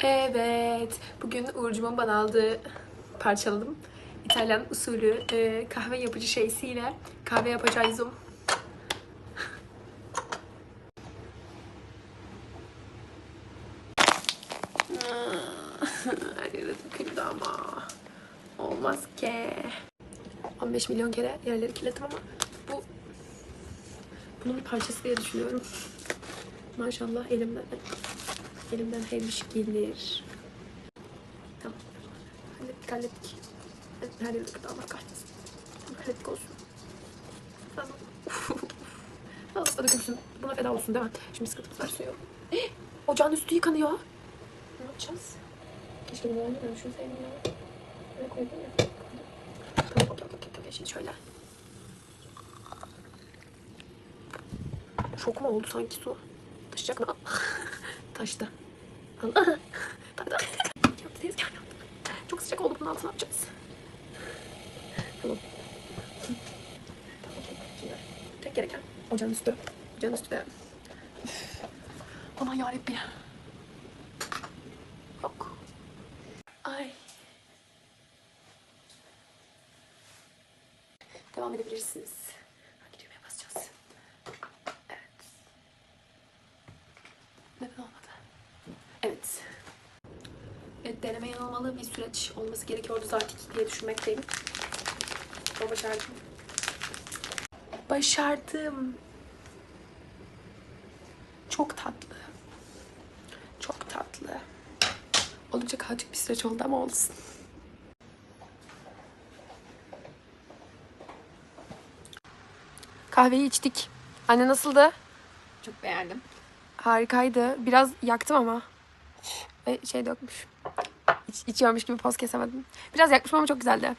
Evet, bugün Uğurcuğumun bana aldığı parçaladım. İtalyan usulü e, kahve yapıcı şeysiyle kahve yapacağız. Her yere döküldü ama. Olmaz ki. 15 milyon kere yerleri kirlettim ama bu bunun bir parçası diye düşünüyorum. Maşallah elimden elimden her iş gelir. Tamam. Hallettik hallettik. Her yeri döküldü Allah kahretsin. Hallettik olsun. Tamam. Nasıl da dökülsün. Buna feda olsun değil mi? Şimdi sıkıntımız var suyu. Ocağın üstü yıkanıyor. Ne yapacağız? Keşke bunu öyle düşünseydim ya. Böyle koyabilir miyim? Tamam, okey, okey, okey. Şimdi şöyle. Çok mu oldu sanki su? Taşacak mı? Yaptı. Çok sıcak oldu bunun altına yapacağız. Tek gereken ocağın üstü. Ocağın üstü de. Aman yarabbim. Yok. Ay. Devam edebilirsiniz. Evet. Evet, deneme yanılmalı bir süreç olması gerekiyordu zaten diye düşünmekteyim. Ama başardım. Başardım. Çok tatlı. Çok tatlı. Oldukça kaotik bir süreç oldu ama olsun. Kahveyi içtik. Anne nasıldı? Çok beğendim. Harikaydı. Biraz yaktım ama. Şey dökmüş. İç, içiyormuş gibi poz kesemedim. Biraz yakmışım ama çok güzeldi.